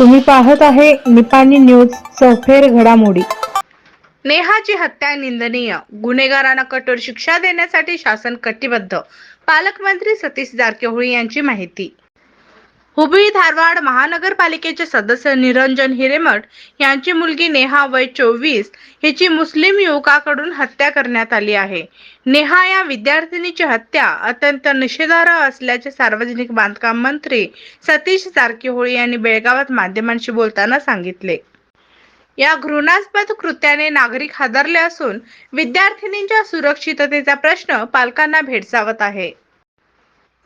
तुम्ही पाहत आहे निपाणी न्यूज चौफेर घडामोडी. नेहाची हत्या निंदनीय. गुन्हेगारांना कठोर शिक्षा देण्यासाठी शासन कटिबद्ध. पालकमंत्री सतीश जारकिहोळी यांची माहिती. हुबळी धारवाड महानगरपालिकेचे सदस्य निरंजन हिरेमठ यांची मुलगी नेहा वय चोवीस हिची मुस्लिम युवकाकडून हत्या करण्यात आली आहे. नेहा या विद्यार्थिनीची हत्या अत्यंत निषेधार्ह असल्याचे सार्वजनिक बांधकाम मंत्री सतीश जारकिहोळी यांनी बेळगावात माध्यमांशी बोलताना सांगितले. या घृणास्पद कृत्याने नागरिक हादरले असून विद्यार्थिनींच्या सुरक्षिततेचा प्रश्न पालकांना भेडसावत आहे.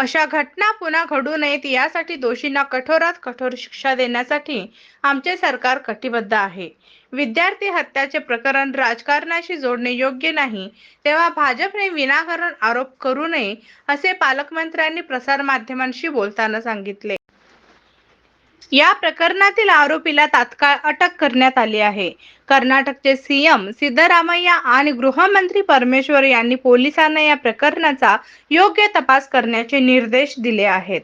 अशा घटना पुन्हा घडू नयेत यासाठी दोषींना कठोरात कठोर शिक्षा देण्यासाठी आमचे सरकार कटिबद्ध आहे. विद्यार्थी हत्याचे प्रकरण राजकारणाशी जोडणे योग्य नाही तेव्हा भाजपने विनाकारण आरोप करू नये असे पालकमंत्र्यांनी प्रसारमाध्यमांशी बोलताना सांगितले. या प्रकरणातील आरोपीला तात्काळ अटक करण्यात आली आहे. कर्नाटकचे सीएम सिद्धरामय्या आणि गृहमंत्री परमेश्वर यांनी पोलिसांना या प्रकरणाचा योग्य तपास करण्याचे निर्देश दिले आहेत.